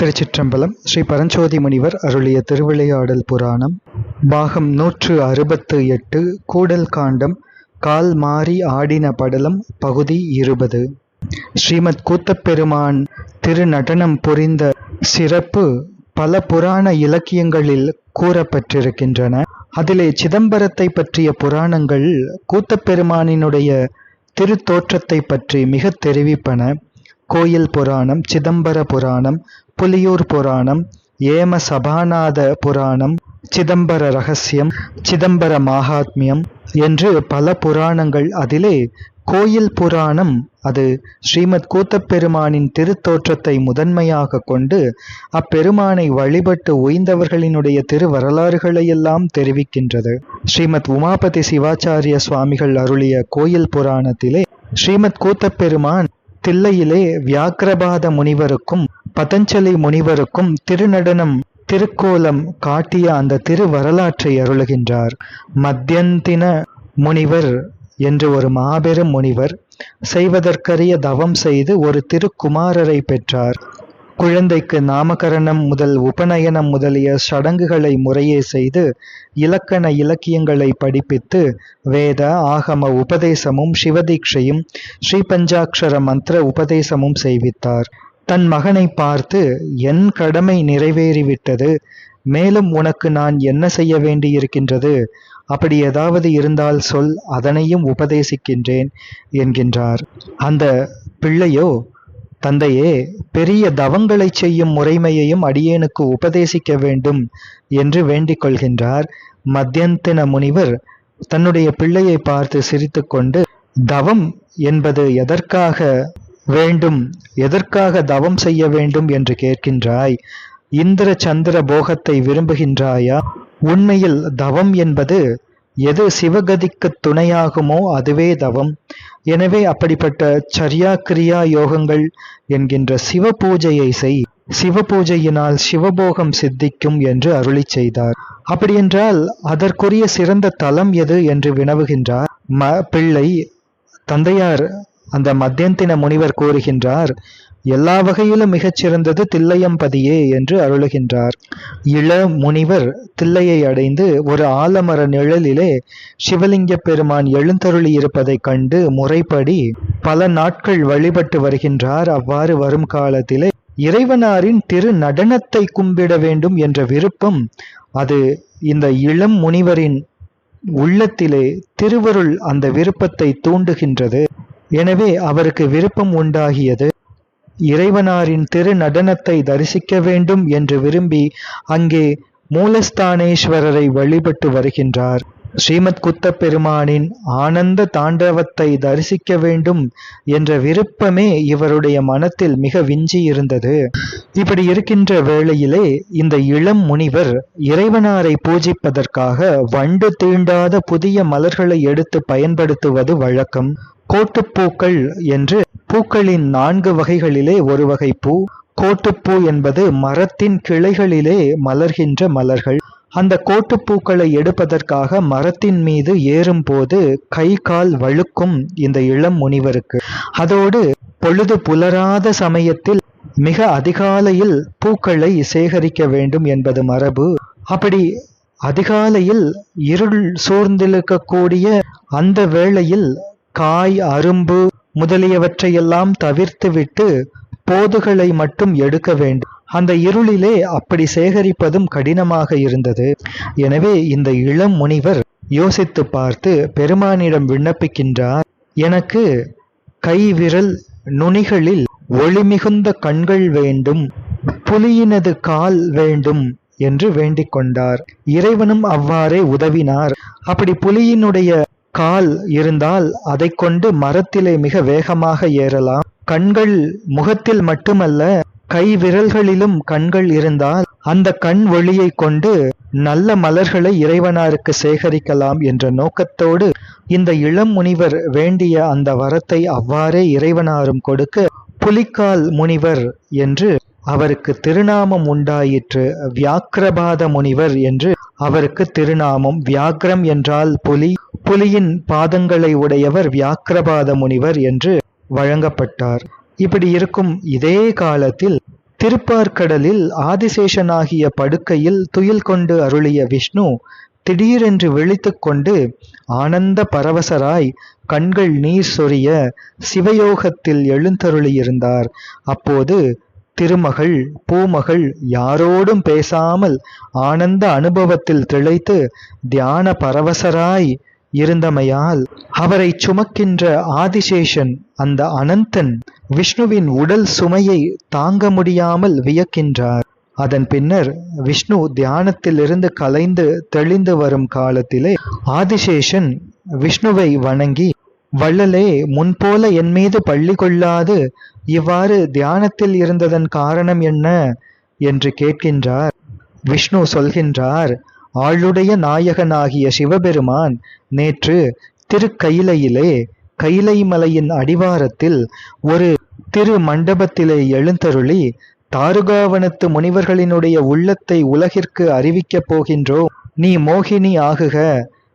திருச்சிற்றம்பலம் ஸ்ரீ பரஞ்சோதி முனிவர் அருளிய திருவிளையாடல் புராணம் பாகம் நூற்று அறுபத்து எட்டு கூடல் காண்டம் கால் மாறி ஆடின படலம் பகுதி இருபது. ஸ்ரீமத் கூத்தப்பெருமான் திருநடனம் புரிந்த சிறப்பு பல புராண இலக்கியங்களில் கூறப்பட்டிருக்கின்றன. அதிலே சிதம்பரத்தை பற்றிய புராணங்கள் கூத்தப்பெருமானினுடைய திருத்தோற்றத்தை பற்றி மிக தெரிவிப்பன. கோயில் புராணம் சிதம்பர புராணம் புலியூர் புராணம் ஏம சபாநாத புராணம் சிதம்பர ரகசியம் சிதம்பர மகாத்மியம் என்று பல புராணங்கள் அதிலே கோயில் புராணம் அது ஸ்ரீமத் கூத்தப்பெருமானின் திருத்தோற்றத்தை முதன்மையாக கொண்டு அப்பெருமானை வழிபட்டு ஓய்ந்தவர்களினுடைய திரு வரலாறுகளையெல்லாம் தெரிவிக்கின்றது. ஸ்ரீமத் உமாபதி சிவாச்சாரிய சுவாமிகள் அருளிய கோயில் புராணத்திலே ஸ்ரீமத் கூத்தப்பெருமான் தில்லையிலே வியாக்கிரபாத முனிவருக்கும் பதஞ்சலி முனிவருக்கும் திருநடனம் திருக்கோலம் காட்டிய அந்த திரு வரலாற்றை அருளுகின்றார். மத்தியந்தின முனிவர் என்று ஒரு மாபெரும் முனிவர் செய்வதற்கரிய தவம் செய்து ஒரு திருக்குமாரரை பெற்றார். குழந்தைக்கு நாமகரணம் முதல் உபநயனம் முதலிய சடங்குகளை முறையே செய்து இலக்கண இலக்கியங்களை படிப்பித்து வேத ஆகம உபதேசமும் சிவதீட்சையும் ஸ்ரீபஞ்சாட்சர மந்திர உபதேசமும் செய்வித்தார். தன் மகனை பார்த்து என் கடமை நிறைவேறிவிட்டது. மேலும் உனக்கு நான் என்ன செய்ய வேண்டியிருக்கின்றது? அப்படி ஏதாவது இருந்தால் சொல் அதனையும் உபதேசிக்கின்றேன் என்கின்றார். அந்த பிள்ளையோ தந்தையே பெரிய தவங்களை செய்யும் முறைமையையும் அடியேனுக்கு உபதேசிக்க வேண்டும் என்று வேண்டிக் கொள்கின்றார். மத்தியந்தின முனிவர் தன்னுடைய பிள்ளையை பார்த்து சிரித்துக்கொண்டு தவம் என்பது எதற்காக வேண்டும்? எதற்காக தவம் செய்ய வேண்டும்? என்று கேட்கின்றாய். இந்திர சந்திர போகத்தை விரும்புகின்றாயா? உண்மையில் தவம் என்பது எது சிவகதிக்கு துணையாகுமோ அதுவே தவம். எனவே அப்படிப்பட்ட சரியா கிரியா யோகங்கள் என்கின்ற சிவ பூஜையை செய். சிவ பூஜையினால் சிவபோகம் சித்திக்கும் என்று அருளி செய்தார். அப்படியென்றால் அதற்குரிய சிறந்த தலம் எது என்று வினவுகின்றார். ம பிள்ளை தந்தையார் அந்த மத்தியந்தின முனிவர் கூறுகின்றார் எல்லா வகையிலும் மிகச்சிறந்தது தில்லையம்பதியே என்று அருளுகின்றார். இள முனிவர் தில்லையை அடைந்து ஒரு ஆலமர நிழலிலே சிவலிங்க பெருமான் எழுந்தருளி இருப்பதைக் கண்டு முறைப்படி பல நாட்கள் வழிபட்டு வருகின்றார். அவ்வாறு வரும் காலத்திலே இறைவனாரின் திரு நடனத்தை கும்பிட வேண்டும் என்ற விருப்பம் அது இந்த இளம் முனிவரின் உள்ளத்திலே திருவருள் அந்த விருப்பத்தை தூண்டுகின்றது. எனவே அவருக்கு விருப்பம் உண்டாகியது இறைவனாரின் திரு நடனத்தை தரிசிக்க வேண்டும் என்று விரும்பி அங்கே மூலஸ்தானேஸ்வரரை வழிபட்டு வருகின்றார். ஸ்ரீமத் குத்த பெருமானின் ஆனந்த தாண்டவத்தை தரிசிக்க வேண்டும் என்ற விருப்பமே இவருடைய மனத்தில் மிக விஞ்சி இருந்தது இப்படி இருக்கின்ற வேளையிலே இந்த இளம் முனிவர் இறைவனாரை பூஜிப்பதற்காக வண்டு தீண்டாத புதிய மலர்களை எடுத்து பயன்படுத்துவது வழக்கம். கோட்டுப்பூக்கள் என்று பூக்களின் நான்கு வகைகளிலே ஒரு வகை பூ கோட்டுப்பூ என்பது மரத்தின் கிளைகளிலே மலர்கின்ற மலர்கள். அந்த கோட்டுப்பூக்களை எடுப்பதற்காக மரத்தின் மீது ஏறும்போது கை கால் வழுக்கும் இந்த இளம் முனிவருக்கு. அதோடு பொழுது புலராத சமயத்தில் மிக அதிகாலையில் பூக்களை சேகரிக்க வேண்டும் என்பது மரபு. அப்படி அதிகாலையில் இருள் சூழ்ந்திருக்கக்கூடிய அந்த வேளையில் காய் அரும்பு முதலியவற்றையெல்லாம் தவிர்த்துவிட்டு போதுகளை மட்டும் எடுக்க வேண்டும். அந்த இருளிலே அப்படி சேகரிப்பதும் கடினமாக இருந்தது. எனவே இந்த இளம் முனிவர் யோசித்து பார்த்து பெருமானிடம் விண்ணப்பிக்கின்றார் எனக்கு கைவிரல் நுனிகளில் ஒளிமிகுந்த கண்கள் வேண்டும் புலியினது கால் வேண்டும் என்று வேண்டிக் கொண்டார். இறைவனும் அவ்வாறே உதவினார். அப்படி புலியினுடைய கால் இருந்தால் அதை கொண்டு மரத்திலே மிக வேகமாக ஏறலாம். கண்கள் முகத்தில் மட்டுமல்ல கை விரல்களிலும் கண்கள் இருந்தால் அந்த கண் ஒளியை கொண்டு நல்ல மலர்களை இறைவனாருக்கு சேகரிக்கலாம் என்ற நோக்கத்தோடு இந்த இளம் முனிவர் வேண்டிய அந்த வரத்தை அவ்வாறே இறைவனாரும் கொடுக்க புலிக்கால் முனிவர் என்று அவருக்கு திருநாமம் உண்டாயிற்று. வியாக்கிரபாத முனிவர் என்று அவருக்கு திருநாமம். வியாக்ரம் என்றால் புலி. புலியின் பாதங்களை உடையவர் வியாக்கிரபாத முனிவர் என்று வழங்கப்பட்டார். இப்படி இருக்கும் இதே காலத்தில் திருப்பார்கடலில் ஆதிசேஷனாகிய படுக்கையில் துயில் கொண்டு அருளிய விஷ்ணு திடீரென்று விழித்து கொண்டு ஆனந்த பரவசராய் கண்கள் நீர் சொரிய சிவயோகத்தில் எழுந்தருளியிருந்தார். அப்போது திருமகள் பூமகள் யாரோடும் பேசாமல் ஆனந்த அனுபவத்தில் திளைத்து தியான பரவசராய் இருந்தமையால் அவரை சுமக்கின்ற ஆதிசேஷன் அந்த அனந்தன் விஷ்ணுவின் உடல் சுமையை தாங்க முடியாமல் வியக்கின்றார். அதன் பின்னர் விஷ்ணு தியானத்திலிருந்து கலைந்து தெளிந்து வரும் காலத்திலே ஆதிசேஷன் விஷ்ணுவை வணங்கி வள்ளலே முன்போல என் மீது பள்ளி கொள்ளாது இவ்வாறு தியானத்தில் இருந்ததன் காரணம் என்ன என்று கேட்கின்றார். விஷ்ணு சொல்கின்றார் ஆளுடைய நாயகனாகிய சிவபெருமான் நேற்று திருக்கயிலையிலே கைலை மலையின் அடிவாரத்தில் ஒரு திரு மண்டபத்திலே எழுந்தருளி தாருகாவனத்து முனிவர்களினுடைய உள்ளத்தை உலகிற்கு அறிவிக்கப் போகின்றோம். நீ மோகினி ஆகுக.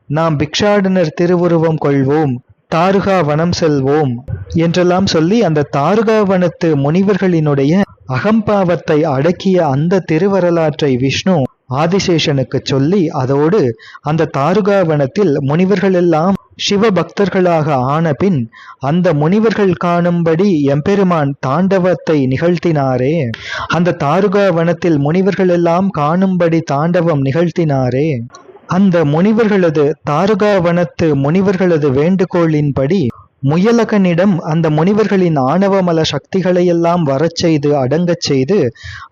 நாம் பிக்ஷாடனர் திருவுருவம் கொள்வோம். தாருகா வனம் செல்வோம் என்றெல்லாம் சொல்லி அந்த தாருகாவனத்து முனிவர்களினுடைய அகம்பாவத்தை அடக்கிய அந்த திருவரலாற்றை விஷ்ணு ஆதிசேஷனுக்கு சொல்லி அதோடு அந்த தாருகாவனத்தில் முனிவர்கள் எல்லாம் சிவ பக்தர்களாக ஆன பின் அந்த முனிவர்கள் காணும்படி எம்பெருமான் தாண்டவத்தை நிகழ்த்தினாரே. அந்த தாருகாவனத்தில் முனிவர்கள் எல்லாம் காணும்படி தாண்டவம் நிகழ்த்தினாரே. அந்த முனிவர்களது தாருகாவனத்து முனிவர்களது வேண்டுகோளின்படி முயலகனிடம் அந்த முனிவர்களின் ஆணவமல சக்திகளையெல்லாம் வரச் செய்து அடங்கச் செய்து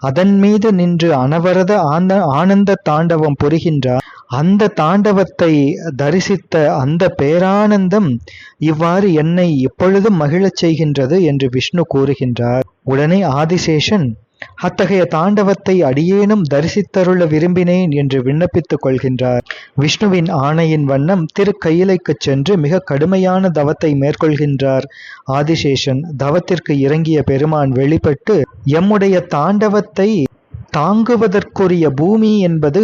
அதன் மீது நின்று அனவரத ஆந்த ஆனந்த தாண்டவம் புரிகின்றார் அந்த தாண்டவத்தை தரிசித்த அந்த பேரானந்தம் இவ்வாறு என்னை எப்பொழுதும் மகிழச் செய்கின்றது என்று விஷ்ணு கூறுகின்றார். உடனே ஆதிசேஷன் அத்தகைய தாண்டவத்தை அடியேனும் தரிசித்தருள விரும்பினேன் என்று விண்ணப்பித்துக் கொள்கின்றார். விஷ்ணுவின் ஆணையின் வண்ணம் திருக்கையிலைக்குச் சென்று மிக கடுமையான தவத்தை மேற்கொள்கின்றார். ஆதிசேஷன் தவத்திற்கு இறங்கிய பெருமான் வெளிப்பட்டு எம்முடைய தாண்டவத்தை தாங்குவதற்குரிய பூமி என்பது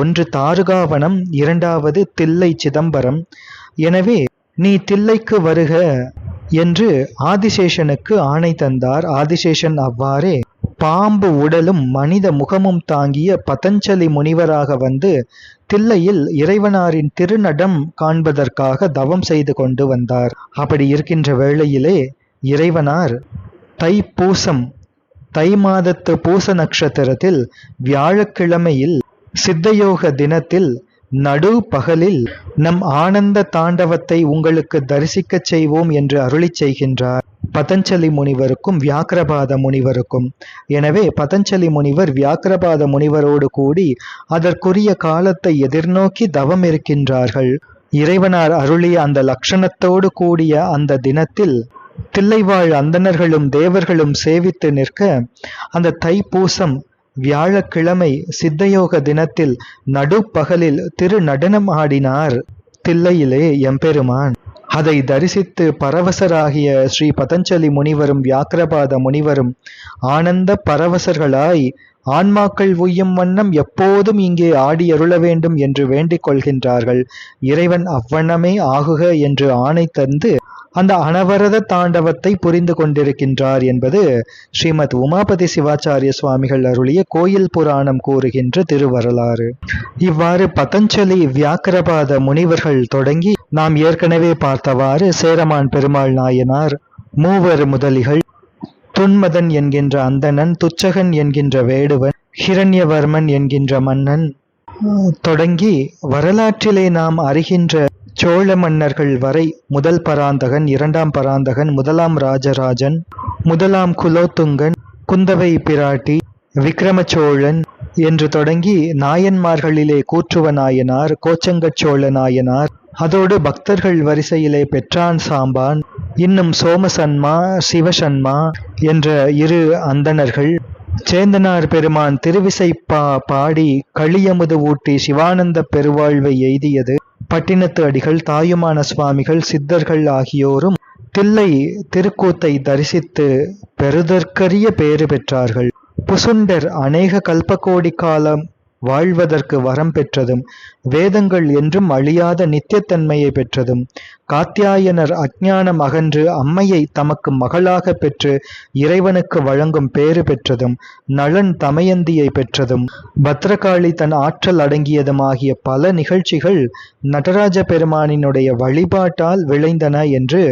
ஒன்று தாருகாவனம் இரண்டாவது தில்லை சிதம்பரம். எனவே நீ தில்லைக்கு வருக என்று ஆதிசேஷனுக்கு ஆணை தந்தார். ஆதிசேஷன் அவ்வாறே பாம்பு உடலும் மனித முகமும் தாங்கிய பதஞ்சலி முனிவராக வந்து தில்லையில் இறைவனாரின் திருநடம் காண்பதற்காக தவம் செய்து கொண்டு வந்தார். அப்படி இருக்கின்ற வேளையிலே இறைவனார் தை பூசம் தை மாதத்து பூச நட்சத்திரத்தில் வியாழக்கிழமையில் சித்தயோக தினத்தில் நடு பகலில் நம் ஆனந்த தாண்டவத்தை உங்களுக்கு தரிசிக்கச் செய்வோம் என்று அருளி செய்கின்றார். பதஞ்சலி முனிவருக்கும் வியாக்கிரபாத முனிவருக்கும். எனவே பதஞ்சலி முனிவர் வியாக்கிரபாத முனிவரோடு கூடி அதற்குரிய காலத்தை எதிர்நோக்கி தவம் இருக்கின்றார்கள். இறைவனார் அருளிய அந்த லட்சணத்தோடு கூடிய அந்த தினத்தில் தில்லைவாழ் அந்தணர்களும் தேவர்களும் சேவித்து நிற்க அந்த தைப்பூசம் வியாழக்கிழமை சித்தயோக தினத்தில் நடுப்பகலில் திரு நடனம் ஆடினார். தில்லையிலே எம்பெருமான். அதை தரிசித்து பரவசராகிய ஸ்ரீ பதஞ்சலி முனிவரும் வியாக்கிரபாத முனிவரும் ஆனந்த பரவசர்களாய் ஆன்மாக்கள் உய்யும் வண்ணம் எப்போதும் இங்கே ஆடி அருள வேண்டும் என்று வேண்டிக் கொள்கின்றார்கள். இறைவன் அவ்வண்ணமே ஆகுக என்று ஆணை தந்து அந்த அனவரத தாண்டவத்தை புரிந்து கொண்டிருக்கின்றார் என்பது ஸ்ரீமத் உமாபதி சிவாச்சாரிய சுவாமிகள் அருளிய கோயில் புராணம் கூறுகின்ற திருவரலாறு. இவ்வாறு பதஞ்சலி வியாக்கிரபாத முனிவர்கள் தொடங்கி நாம் ஏற்கனவே பார்த்தவாறு சேரமான் பெருமாள் நாயனார் மூவர் முதலிகள் துன்மதன் என்கின்ற அந்தணன் துச்சகன் என்கின்ற வேடுவன் ஹிரண்யவர்மன் என்கின்ற மன்னன். தொடங்கி வரலாற்றிலே நாம் அறிகின்ற சோழ மன்னர்கள் வரை முதல் பராந்தகன் இரண்டாம் பராந்தகன் முதலாம் ராஜராஜன் முதலாம் குலோத்துங்கன் குந்தவை பிராட்டி விக்ரம சோழன் என்று தொடங்கி நாயன்மார்களிலே கூற்றுவ நாயனார் கோச்சங்கச் சோழ நாயனார் அதோடு பக்தர்கள் வரிசையிலே பெற்றான் சாம்பான். இன்னும் சோமசன்மா சிவசன்மா என்ற இரு அந்தணர்கள் சேந்தனார் பெருமான் திருவிசைப்பா பாடி களியமுது ஊட்டி சிவானந்த பெருவாழ்வை எய்தியது. பட்டினத்து அடிகள் தாயுமான சுவாமிகள் சித்தர்கள் ஆகியோரும் தில்லை திருக்கூத்தை தரிசித்து பெறுதற்கரிய பேறு பெற்றார்கள். புசுண்டர் அநேக கல்பகோடி காலம் வாழ்வதற்கு வரம் பெற்றதும் வேதங்கள் என்றும் அழியாத நித்தியத்தன்மையை பெற்றதும் காத்தியாயனர் அஜ்ஞானம் அகன்று அம்மையை தமக்கு மகளாக பெற்று இறைவனுக்கு வழங்கும் பேறு பெற்றதும் நளன் தமயந்தியை பெற்றதும் பத்ரகாளி தன் ஆற்றல் அடங்கியதுமாகிய பல நிகழ்ச்சிகள் நடராஜ பெருமானினுடைய வழிபாட்டால் விளைந்தன என்று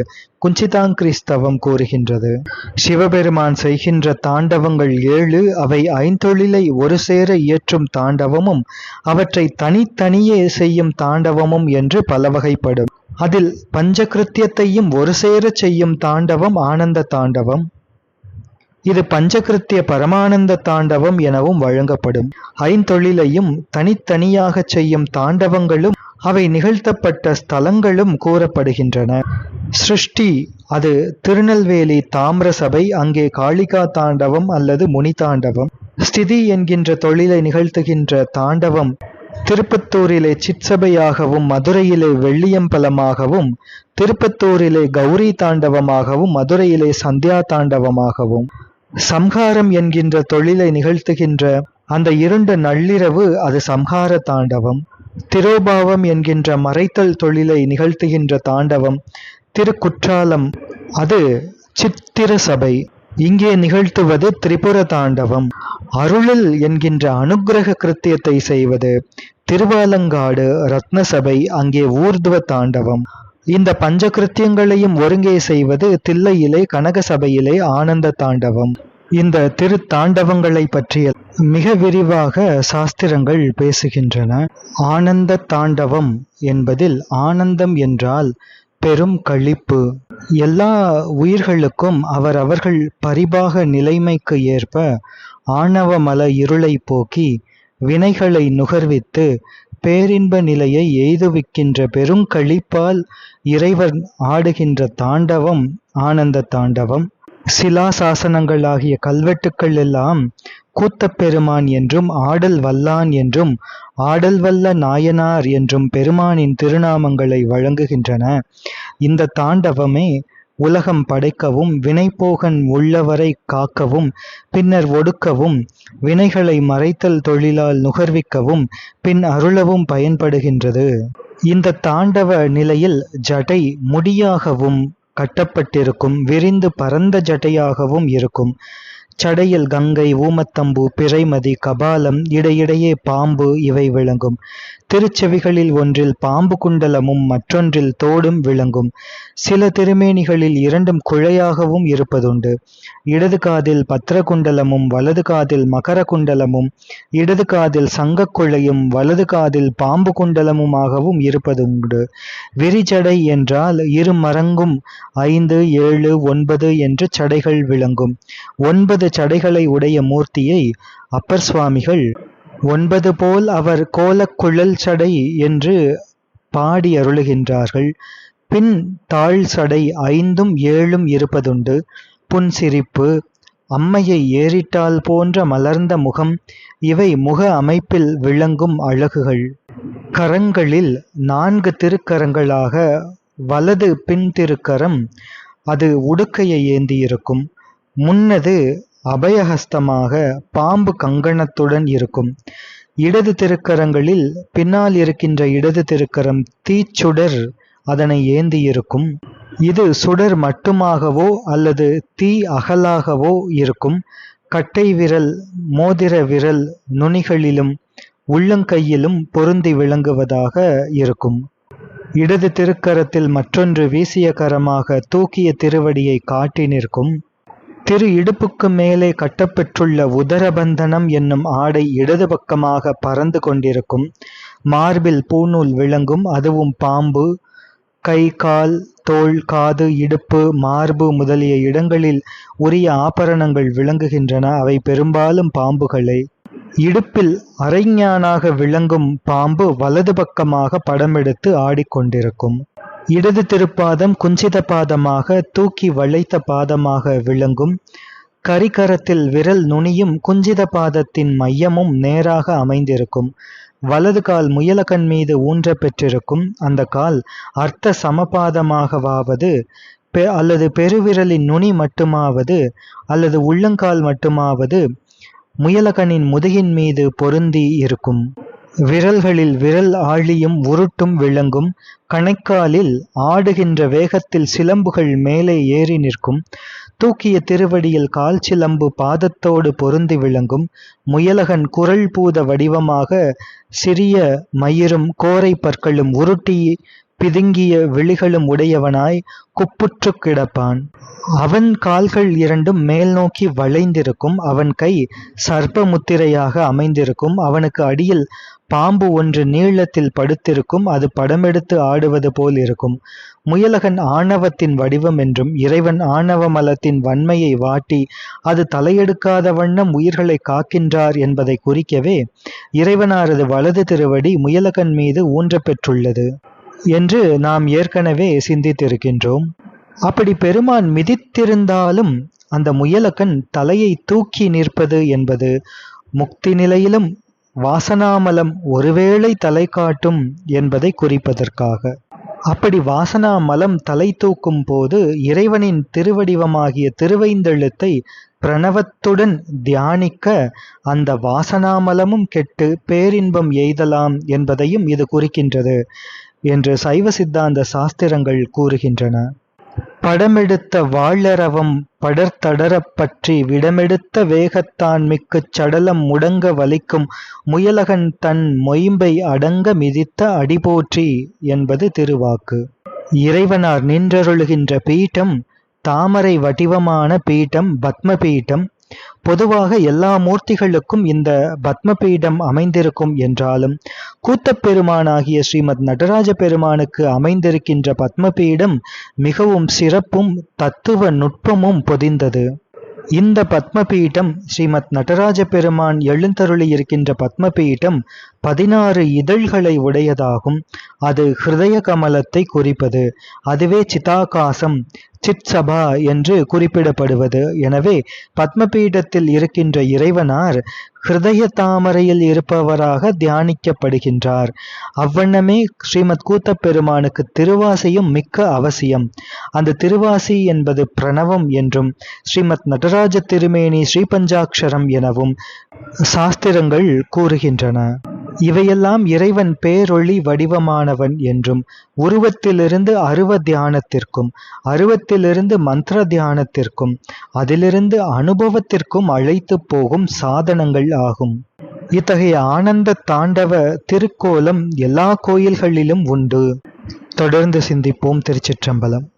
குஞ்சிதாங்கிறிஸ்தவம் கூறுகின்றது. சிவபெருமான் செய்கின்ற தாண்டவங்கள் ஏழு அவை ஐந்தொழிலை ஒரு சேர இயற்றும் தாண்டவமும் அவற்றை தனித்தனி தனியே செய்யும் தாண்டவமும் என்று பல வகைப்படும் அதில் பஞ்சகிருத்தியத்தையும் ஒரு சேர செய்யும் தாண்டவம் ஆனந்த தாண்டவம். இது பஞ்சகிருத்திய பரமானந்த தாண்டவம் எனவும் வழங்கப்படும். ஐந்தொழிலையும் தனித்தனியாக செய்யும் தாண்டவங்களும் அவை நிகழ்த்தப்பட்ட ஸ்தலங்களும் கூறப்படுகின்றன. சிருஷ்டி அது திருநெல்வேலி தாமிர சபை அங்கே காளிகா தாண்டவம் அல்லது முனி தாண்டவம். ஸ்திதி என்கின்ற தொழிலை நிகழ்த்துகின்ற தாண்டவம் திருப்பத்தூரிலே சிற்சபையாகவும் மதுரையிலே வெள்ளியம்பலமாகவும் திருப்பத்தூரிலே கௌரி தாண்டவமாகவும் மதுரையிலே சந்தியா தாண்டவமாகவும். சம்ஹாரம் என்கின்ற தொழிலை நிகழ்த்துகின்ற அந்த இருண்ட நள்ளிரவு அது சம்ஹார தாண்டவம். திரோபாவம் என்கின்ற மறைத்தல் தொழிலை நிகழ்த்துகின்ற தாண்டவம். திருக்குற்றாலம் அது சித்திர சபை. இங்கே நிகழ்த்துவது திரிபுர தாண்டவம். அருளில் என்கின்ற அனுகிரக கிருத்தியத்தை செய்வது. திருவாலங்காடு ரத்னசபை அங்கே ஊர்துவ தாண்டவம். இந்த பஞ்சகிருத்தியங்களையும் ஒருங்கே செய்வது தில்லையிலே கனக சபையிலே ஆனந்த தாண்டவம். இந்த திருத்தாண்டவங்களை பற்றிய மிக விரிவாக சாஸ்திரங்கள் பேசுகின்றன. ஆனந்த தாண்டவம் என்பதில் ஆனந்தம் என்றால் பெரும் கழிப்பு. எல்லா உயிர்களுக்கும் அவர் அவர்கள் பரிபாக நிலைமைக்கு ஏற்ப ஆணவமல இருளை போக்கி வினைகளை நுகர்வித்து பேரின்ப நிலையை எய்துவிக்கின்ற பெருங்களிப்பால் இறைவன் ஆடுகின்ற தாண்டவம் ஆனந்த தாண்டவம். சிலாசாசனங்களாகிய கல்வெட்டுக்கள் எல்லாம் கூத்தப்பெருமான் என்றும் ஆடல் வல்லான் என்றும் ஆடல் வல்ல நாயனார் என்றும் பெருமானின் திருநாமங்களை வழங்குகின்றன. இந்த தாண்டவமே உலகம் படைக்கவும் வினைப்போகன் உள்ளவரை காக்கவும் பின்னர் ஒடுக்கவும் வினைகளை மறைத்தல் தொழிலால் நுகர்விக்கவும் பின் அருளவும் பயன்படுகின்றது. இந்த தாண்டவ நிலையில் ஜடை முடியாகவும் கட்டப்பட்டிருக்கும் விரிந்து பரந்த ஜடையாகவும் இருக்கும். சடையில் கங்கை ஊமத்தம்பு பிறைமதி கபாலம் இடையிடையே பாம்பு இவை விளங்கும். திருச்செவிகளில் ஒன்றில் பாம்பு குண்டலமும் மற்றொன்றில் தோடும் விளங்கும். சில திருமேனிகளில் இரண்டும் குழையாகவும் இருப்பதுண்டு. இடது காதில் பத்திர குண்டலமும் வலது காதில் மகர குண்டலமும் இடது காதில் சங்கக் குழையும் வலது காதில் பாம்பு குண்டலமுமாகவும் இருப்பதுண்டு. விரிச்சடை என்றால் இரு மரங்கும் ஐந்து ஏழு ஒன்பது என்று சடைகள் விளங்கும். ஒன்பது சடைகளை உடைய மூர்த்தியை அப்பர் சுவாமிகள் ஒன்பது போல் அவர் கோலக்குழல் சடை என்று பாடி அருளுகின்றார்கள். பின் தாழ் சடை ஐந்தும் ஏழும் இருப்பதுண்டு. புன்சிரிப்பு அம்மையை ஏறிட்டால் போன்ற மலர்ந்த முகம் இவை முக அமைப்பில் விளங்கும் அழகுகள். கரங்களில் நான்கு திருக்கரங்களாக வலது பின் திருக்கரம் அது உடுக்கையை ஏந்தியிருக்கும். முன்னது அபயஹஸ்தமாக பாம்பு கங்கணத்துடன் இருக்கும். இடது திருக்கரங்களில் பின்னால் இருக்கின்ற இடது திருக்கரம் தீச்சுடர் அதனை ஏந்தியிருக்கும் இது சுடர் மட்டுமாகவோ அல்லது தீ அகலாகவோ இருக்கும். கட்டை விரல் மோதிர விரல் நுனிகளிலும் உள்ளங்கையிலும் பொருந்தி விளங்குவதாக இருக்கும். இடது திருக்கரத்தில் மற்றொன்று வீசிய கரமாக தூக்கிய திருவடியை காட்டி நிற்கும். திரு இடுப்புக்கு மேலே கட்டப்பெற்றுள்ள உதரபந்தனம் என்னும் ஆடை இடது பக்கமாக பறந்து கொண்டிருக்கும். மார்பில் பூநூல் விளங்கும். அதுவும் பாம்பு கை கால் தோள் காது இடுப்பு மார்பு முதலிய இடங்களில் உரிய ஆபரணங்கள் விளங்குகின்றன. அவை பெரும்பாலும் பாம்புகளை. இடுப்பில் அரைஞானாக விளங்கும் பாம்பு வலது பக்கமாக படமெடுத்து ஆடிக்கொண்டிருக்கும். இடது திருப்பாதம் குஞ்சித பாதமாக தூக்கி வளைத்த பாதமாக விளங்கும். கரிகரத்தில் விரல் நுனியும் குஞ்சித பாதத்தின் மையமும் நேராக அமைந்திருக்கும். வலது கால் முயலகன் மீது ஊன்ற பெற்றிருக்கும். அந்த கால் அர்த்த சமபாதமாகவாவது அல்லது பெருவிரலின் நுனி மட்டுமாவது அல்லது உள்ளங்கால் மட்டுமாவது முயலகனின் முதுகின் மீது பொருந்தி இருக்கும். விரல்களில் விரல் ஆழியும் உருட்டும் விளங்கும் கணைக்காலில் ஆடுகின்ற வேகத்தில் சிலம்புகள் மேலே ஏறி நிற்கும் தூக்கிய திருவடியில் கால் சிலம்பு பாதத்தோடு பொருந்தி விளங்கும் முயலகன் குரல் பூத வடிவமாக சிறிய மயிரும் கோரை பற்களும் உருட்டி பிதுங்கிய விழிகளும் உடையவனாய் குப்புற்று கிடப்பான். அவன் கால்கள் இரண்டும் மேல் நோக்கி வளைந்திருக்கும் அவன் கை சர்ப்ப முத்திரையாக அமைந்திருக்கும் அவனுக்கு அடியில் பாம்பு ஒன்று நீளத்தில் படுத்திருக்கும் அது படமெடுத்து ஆடுவது போல் இருக்கும். முயலகன் ஆணவத்தின் வடிவம் என்றும் இறைவன் ஆணவ மலத்தின் வன்மையை வாட்டி அது தலையெடுக்காத வண்ணம் உயிர்களை காக்கின்றார் என்பதை குறிக்கவே இறைவனாரது வலது திருவடி முயலகன் மீது ஊன்ற பெற்றுள்ளது என்று நாம் ஏற்கனவே சிந்தித்திருக்கின்றோம். அப்படி பெருமான் மிதித்திருந்தாலும் அந்த முயலக்கன் தலையை தூக்கி நிற்பது என்பது முக்தி நிலையிலும் வாசனாமலம் ஒருவேளை தலை காட்டும் என்பதை குறிப்பதற்காக. அப்படி வாசனா மலம் தலை தூக்கும் போது இறைவனின் திருவடிவமாகிய திருவைந்தெழுத்தை பிரணவத்துடன் தியானிக்க அந்த வாசனாமலமும் கெட்டு பேரின்பம் எய்தலாம் என்பதையும் இது குறிக்கின்றது என்று சைவ சித்தாந்த சாஸ்திரங்கள் கூறுகின்றன. படமெடுத்த வாழரவம் படர்தடரப் பற்றி விடமெடுத்த வேகத்தான் மிக்குச் சடலம் முடங்க வலிக்கும் முயலகன் தன் மொயம்பை அடங்க மிதித்த அடிபோற்றி என்பது திருவாக்கு. இறைவனார் நின்றருளுகின்ற பீட்டம் தாமரை வடிவமான பீட்டம் பத்ம பீட்டம் பொதுவாக எல்லா மூர்த்திகளுக்கும் இந்த பத்மபீடம் அமைந்திருக்கும் என்றாலும் கூத்தப்பெருமானாகிய ஸ்ரீமத் நடராஜ பெருமானுக்கு அமைந்திருக்கின்ற பத்மபீடம் மிகவும் சிறப்பும் தத்துவ நுட்பமும் பொதிந்தது. இந்த பத்மபீடம் ஸ்ரீமத் நடராஜ பெருமான் எழுந்தருளி இருக்கின்ற பத்மபீடம் பதினாறு இதழ்களை உடையதாகும். அது ஹிருதய கமலத்தை குறிப்பது. அதுவே சிதாகாசம் சித்சபா என்று குறிப்பிடப்படுவது. எனவே பத்மபீடத்தில் இருக்கின்ற இறைவனார் ஹிருதய தாமரையில் இருப்பவராக தியானிக்கப்படுகின்றார். அவ்வண்ணமே ஸ்ரீமத் கூத்த பெருமானுக்கு திருவாசியும் மிக்க அவசியம். அந்த திருவாசி என்பது பிரணவம் என்றும் ஸ்ரீமத் நடராஜ திருமேனி ஸ்ரீபஞ்சாட்சரம் எனவும் சாஸ்திரங்கள் கூறுகின்றன. இவையெல்லாம் இறைவன் பேரொளி வடிவமானவன் என்றும் உருவத்திலிருந்து அருவ தியானத்திற்கும் அருவத்திலிருந்து மந்திர தியானத்திற்கும் அதிலிருந்து அனுபவத்திற்கும் அழைத்து போகும் சாதனங்கள் ஆகும். இத்தகைய ஆனந்த தாண்டவ திருக்கோலம் எல்லா கோயில்களிலும் உண்டு. தொடர்ந்து சிந்திப்போம் திருச்சிற்றம்பலம்.